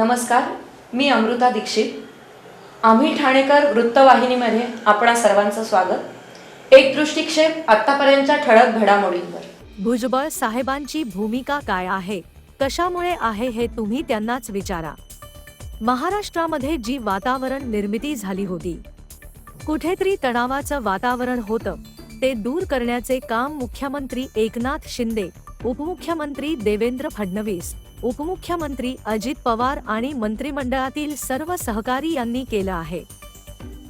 नमस्कार मी अमृता दीक्षित. आम्ही ठाणेकर वृत्तवाहिनीमध्ये आपणा सर्वांचं स्वागत. एक दृष्टिक्षेप आतापर्यंतच्या ठळक घडामोडींवर. भुजबळ साहेबांची भूमिका काय आहे? कशामुळे आहे हे तुम्ही त्यांनाच विचारा. महाराष्ट्रामध्ये जी वातावरण निर्मिती झाली होती कुठेतरी तणावाचं वातावरण होतं ते दूर करण्याचे काम मुख्यमंत्री एकनाथ शिंदे उपमुख्यमंत्री देवेंद्र फडणवीस उपमुख्यमंत्री अजित पवार आणि मंत्रिमंडळातील सर्व सहकारी यांनी केलं आहे.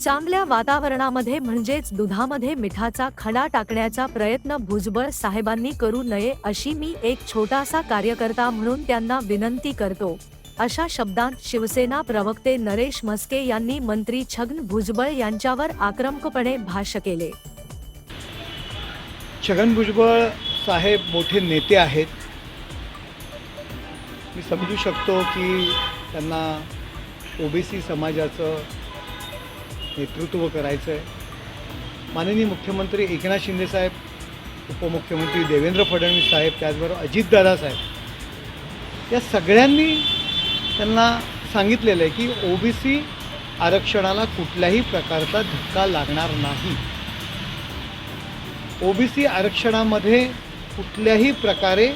चांगल्या वातावरणामध्ये म्हणजेच दुधामध्ये मिठाचा खडा टाकण्याचा प्रयत्न भुजबळ साहेबांनी करू नये अशी मी एक छोटासा कार्यकर्ता म्हणून त्यांना विनंती करतो. अशा शब्दांत शिवसेना प्रवक्ते नरेश म्हस्के यांनी मंत्री छगन भुजबळ यांच्यावर आक्रमकपणे भाष्य केले. छगन भुजबळ साहेब मोठे नेते आहेत. मी समजू शकतो की त्यांना ओबीसी समाजाचं नेतृत्व करायचं आहे माननीय मुख्यमंत्री एकनाथ शिंदे साहेब उपमुख्यमंत्री देवेंद्र फडणवीस साहेब त्याचबरोबर अजितदादा साहेब या सगळ्यांनी त्यांना सांगितलेलं आहे की ओबीसी आरक्षणाला कुठल्याही प्रकारचा धक्का लागणार नाही. ओबीसी आरक्षणामध्ये कुठल्याही प्रकारे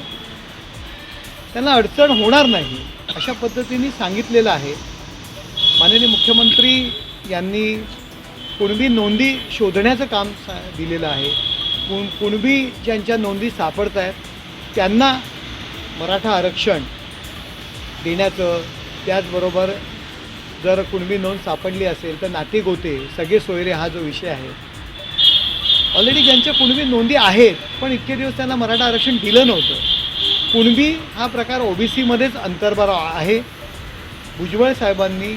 त्यांना अडचण होणार नाही अशा पद्धतीने सांगितलेलं आहे. माननीय मुख्यमंत्री यांनी कुणबी नोंदी शोधण्याचं काम सा दिलेलं आहे. कुण कुणबी ज्यांच्या नोंदी सापडत आहेत त्यांना मराठा आरक्षण देण्याचं त्याचबरोबर जर कुणबी नोंद सापडली असेल तर नाते गोते सगळे सोयरे हा जो विषय आहे. ऑलरेडी ज्यांच्या कुणबी नोंदी आहेत पण इतके दिवस त्यांना मराठा आरक्षण दिलं नव्हतं. कुणबी हा प्रकार ओबीसीमध्येच अंतर्भाव आहे. भुजबळ साहेबांनी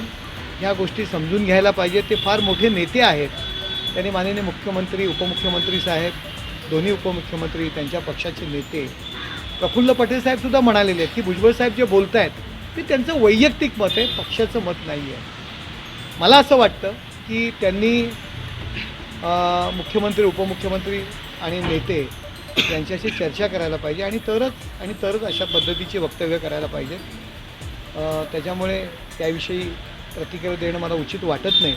ह्या गोष्टी समजून घ्यायला पाहिजे ते फार मोठे नेते आहेत. त्यांनी माननीय मुख्यमंत्री उपमुख्यमंत्री साहेब दोन्ही उपमुख्यमंत्री त्यांच्या पक्षाचे नेते प्रफुल्ल पटेल साहेबसुद्धा म्हणालेले आहेत की भुजबळ साहेब जे बोलत आहेत ते त्यांचं वैयक्तिक मत आहे पक्षाचं मत नाही आहे मला असं वाटतं की त्यांनी मुख्यमंत्री उपमुख्यमंत्री आणि नेते यांच्याशी चर्चा करायला पाहिजे आणि तरच आणि तरच अशा पद्धतीचे वक्तव्य करायला पाहिजेत त्याच्यामुळे त्याविषयी प्रतिक्रिया देणं मला उचित वाटत नाही.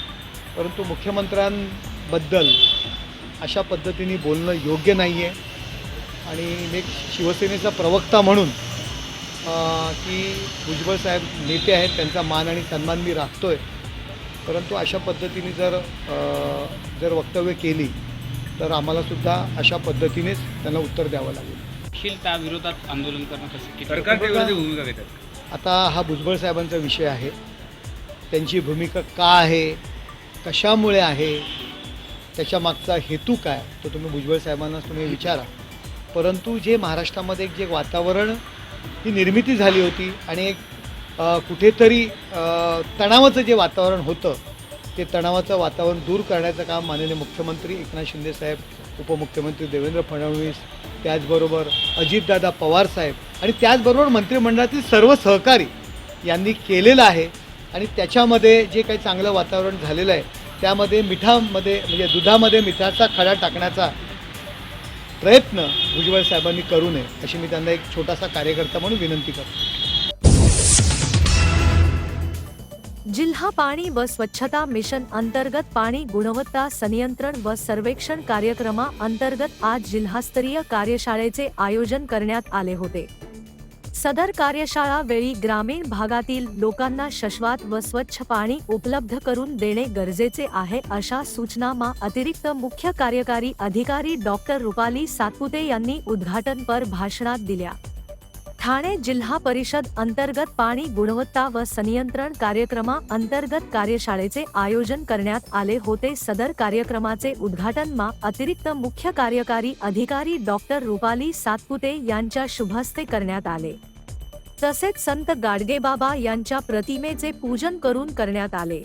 परंतु मुख्यमंत्र्यांबद्दल अशा पद्धतीने बोलणं योग्य नाही आहे आणि मी एक शिवसेनेचा प्रवक्ता म्हणून की भुजबळ साहेब नेते आहेत त्यांचा मान आणि सन्मान मी राखतो आहे परंतु अशा पद्धतीने जर जर वक्तव्य केली तर आम्हालासुद्धा अशा पद्धतीनेच त्यांना उत्तर द्यावं लागेल. विरोधात आंदोलन करणं घेतात? आता हा भुजबळ साहेबांचा विषय आहे. त्यांची भूमिका का आहे? कशामुळे आहे? त्याच्या मागचा हेतू काय? तो तुम्ही भुजबळ साहेबांना तुम्ही विचारा. परंतु जे महाराष्ट्रामध्ये एक जे वातावरण ही निर्मिती झाली होती आणि एक कुठेतरी तणावाचं जे वातावरण होतं ते तणावाचं वातावरण दूर करण्याचं काम माननीय मुख्यमंत्री एकनाथ शिंदे साहेब उपमुख्यमंत्री देवेंद्र फडणवीस त्याचबरोबर अजितदादा पवार साहेब आणि त्याचबरोबर मंत्रिमंडळातील सर्व सहकारी यांनी केलेलं आहे. आणि त्याच्यामध्ये जे काही चांगलं वातावरण झालेलं आहे त्यामध्ये मिठामध्ये म्हणजे दुधामध्ये मिठाचा खडा टाकण्याचा प्रयत्न भुजबळ साहेबांनी करू नये अशी मी त्यांना एक छोटासा कार्यकर्ता म्हणून विनंती करतो. जिल्हा पाणी व स्वच्छता मिशन अंतर्गत पाणी गुणवत्ता संनियंत्रण व सर्वेक्षण कार्यक्रमा अंतर्गत आज जिल्हास्तरीय कार्यशाळेचे आयोजन करण्यात आले होते. सदर कार्यशाळा वेळी ग्रामीण भागातील लोकांना शश्वात व स्वच्छ पाणी उपलब्ध करून देणे गरजेचे आहे अशा सूचना मा अतिरिक्त मुख्य कार्यकारी अधिकारी डॉक्टर रुपाली सातपुते यांनी उद्घाटनपर भाषणात दिल्या. ठाणे जिल्हा परिषद अंतर्गत पाणी गुणवत्ता व संनियंत्रण कार्यक्रमा अंतर्गत कार्यशाळेचे आयोजन करण्यात आले होते. सदर कार्यक्रमाचे उद्घाटन मा अतिरिक्त मुख्य कार्यकारी अधिकारी डॉक्टर रुपाली सातपुते यांच्या शुभहस्ते करण्यात आले. तसेच संत गाडगेबाबा यांच्या प्रतिमेचे पूजन करून करण्यात आले.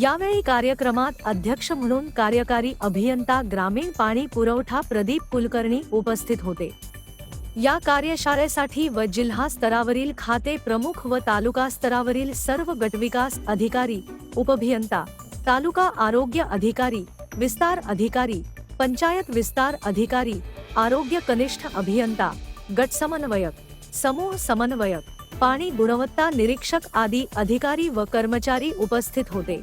यावेळी कार्यक्रमात अध्यक्ष म्हणून कार्यकारी अभियंता ग्रामीण पाणी पुरवठा प्रदीप कुलकर्णी उपस्थित होते. या कार्यशाळेसाठी व जिल्हा स्तरावरील खाते प्रमुख व तालुका स्तरावरील सर्व गटविकास अधिकारी उपभियंता तालुका आरोग्य अधिकारी विस्तार अधिकारी पंचायत विस्तार अधिकारी आरोग्य कनिष्ठ अभियंता गट समन्वयक समूह समन्वयक पाणी गुणवत्ता निरीक्षक आदी अधिकारी व कर्मचारी उपस्थित होते.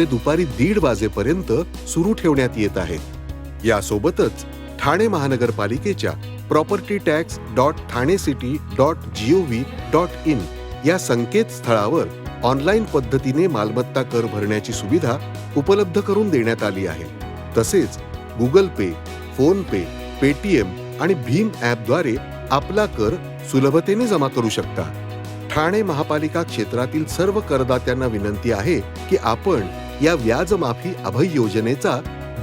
ते दुपारी दीड वाजेपर्यंत सुरू ठेवण्यात येत आहे यासोबतच ठाणे महानगरपालिकेच्या property tax dot Thane city dot GOV dot in या संकेतस्थळावर ऑनलाईन पद्धतीने मालमत्ता कर भरण्याची सुविधा उपलब्ध करून देण्यात आली आहे. तसेच Google pay phone pay Paytm आणि भीम ॲपद्वारे आपला कर सुलभतेने जमा करू शकता. ठाणे महापालिका क्षेत्रातील सर्व करदात्यांना विनंती आहे की आपण या व्याज माफी अभय योजनेचा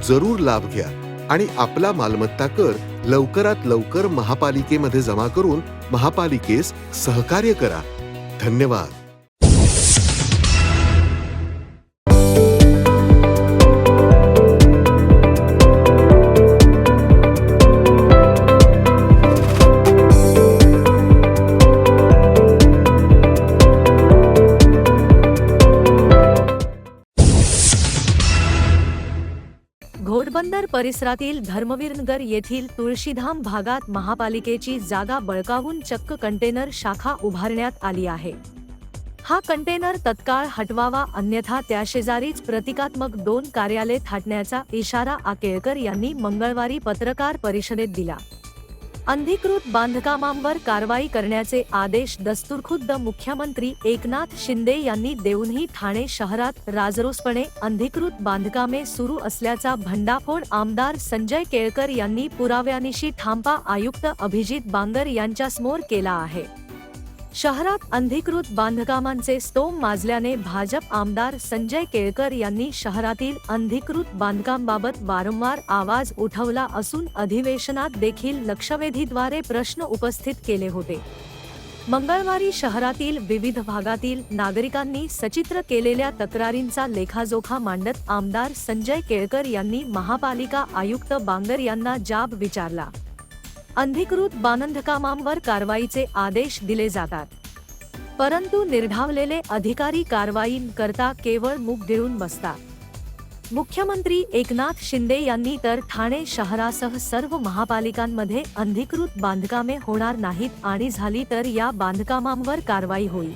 जरूर लाभ घ्या आणि आपला मालमत्ता कर लवकरात लवकर महापालिकेमध्ये जमा करून महापालिकेस सहकार्य करा. धन्यवाद. पोरबंदर परिसरातील धर्मवीरनगर येथील तुळशीधाम भागात महापालिकेची जागा बळकावून चक्क कंटेनर शाखा उभारण्यात आली आहे. हा कंटेनर तत्काळ हटवावा अन्यथा त्याशेजारीच प्रतिकात्मक दोन कार्यालय थाटण्याचा इशारा आकेळकर यांनी मंगळवारी पत्रकार परिषदेत दिला. अनधिकृत बांधकामांवर कारवाई करण्याचे आदेश दस्तूरखुद्द मुख्यमंत्री एकनाथ शिंदे यांनी देऊनही ठाणे शहरात राजरोसपणे अनधिकृत बांधकामे सुरू असल्याचा भंडाफोड आमदार संजय केळकर यांनी पुराव्यानिशी ठांपा आयुक्त अभिजित बांगर यांच्यासमोर केला आहे. शहरात अनधिकृत बांधकामांचे स्तोम माजल्याने भाजप आमदार संजय केळकर यांनी शहरातील अनधिकृत बांधकामबाबत वारंवार आवाज उठवला असून अधिवेशनात देखील लक्षवेधीद्वारे प्रश्न उपस्थित केले होते. मंगळवारी शहरातील विविध भागातील नागरिकांनी सचित्र केलेल्या तक्रारींचा लेखाजोखा मांडत आमदार संजय केळकर यांनी महापालिका आयुक्त बांगर यांना जाब विचारला. अनधिकृत बांधकामांवर कारवाईचे आदेश दिले जातात. परंतु निर्धावलेले अधिकारी कारवाई करता केवळ मुख देऊन बसतात. मुख्यमंत्री एकनाथ शिंदे यांनी तर ठाणे शहरासह सर्व महापालिकांमध्ये अनधिकृत बांधकामे होणार नाहीत आणि झाली तर या बांधकामांवर कारवाई होईल.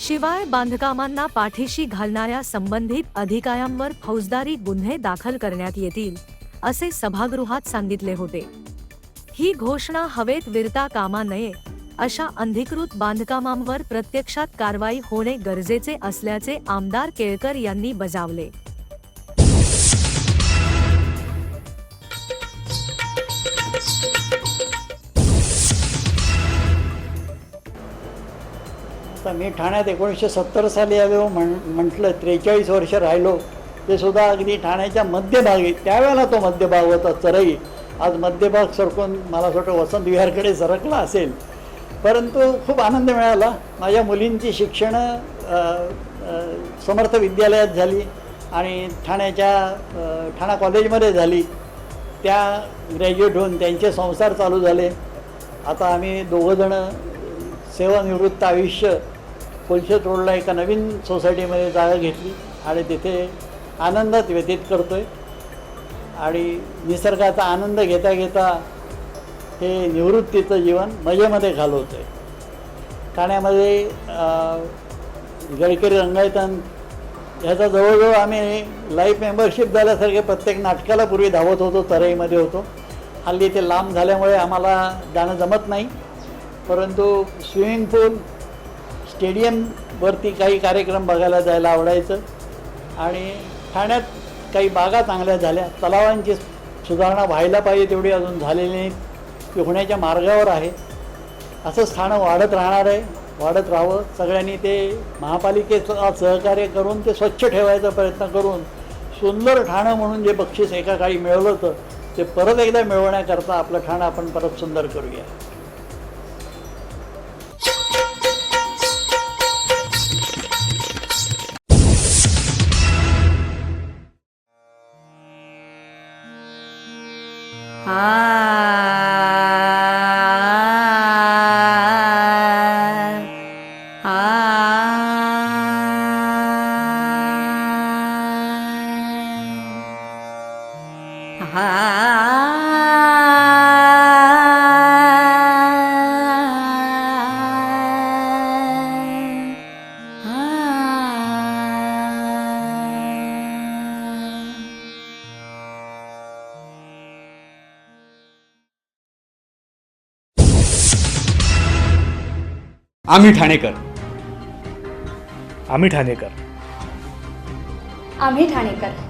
शिवाय बांधकामांना पाठीशी घालणाऱ्या संबंधित अधिकाऱ्यांवर फौजदारी गुन्हे दाखल करण्यात येतील असे सभागृहात सांगितले होते. ही घोषणा हवेत विरता कामा नये अशा अंधिकृत बांधकामांवर प्रत्यक्षात कारवाई होणे गरजेचे असल्याचे आमदार केळकर यांनी बजावले. आता मी ठाण्यात एकोणीसशे सत्तर साली आलो म्हण म्हटलं त्रेचाळीस वर्ष राहिलो ते सुद्धा अगदी ठाण्याच्या मध्यभागी त्यावेळेला तो मध्यभाग होता चरई. आज मध्यभाग सरकून मला असं वाटतं वसंत विहारकडे सरकला असेल. परंतु खूप आनंद मिळाला. माझ्या मुलींची शिक्षणं समर्थ विद्यालयात झाली आणि ठाण्याच्या ठाणा कॉलेजमध्ये झाली. त्या ग्रॅज्युएट होऊन त्यांचे संसार चालू झाले. आता आम्ही दोघंजणं सेवानिवृत्त आयुष्य कोलशेत रोडला एका नवीन सोसायटीमध्ये जागा घेतली आणि तिथे आनंदात व्यतीत करतो आहे आणि निसर्गाचा आनंद घेता घेता हे निवृत्तीचं जीवन मजेमध्ये घालवतं आहे ठाण्यामध्ये गडकरी रंगायतन ह्याचा जवळजवळ आम्ही लाईफ मेंबरशिप झाल्यासारखे प्रत्येक नाटकाला पूर्वी धावत होतो तराईमध्ये होतो. हल्ली ते लांब झाल्यामुळे आम्हाला जाणं जमत नाही. परंतु स्विमिंग पूल स्टेडियमवरती काही कार्यक्रम बघायला जायला आवडायचं. आणि ठाण्यात काही बागा चांगल्या झाल्या. तलावांची सुधारणा व्हायला पाहिजे तेवढी अजून झालेली नाही. होण्याच्या मार्गावर आहे. असंच स्थानं वाढत राहणार आहे. वाढत राहावं. सगळ्यांनी ते महापालिकेचं सहकार्य करून ते स्वच्छ ठेवायचा प्रयत्न करून सुंदर ठाणं म्हणून जे बक्षीस एका काळी मिळवलं होतं ते परत एकदा मिळवण्याकरता आपलं ठाणं आपण परत सुंदर करूया. आम्ही ठाणेकर. आम्ही ठाणेकर. आम्ही ठाणेकर.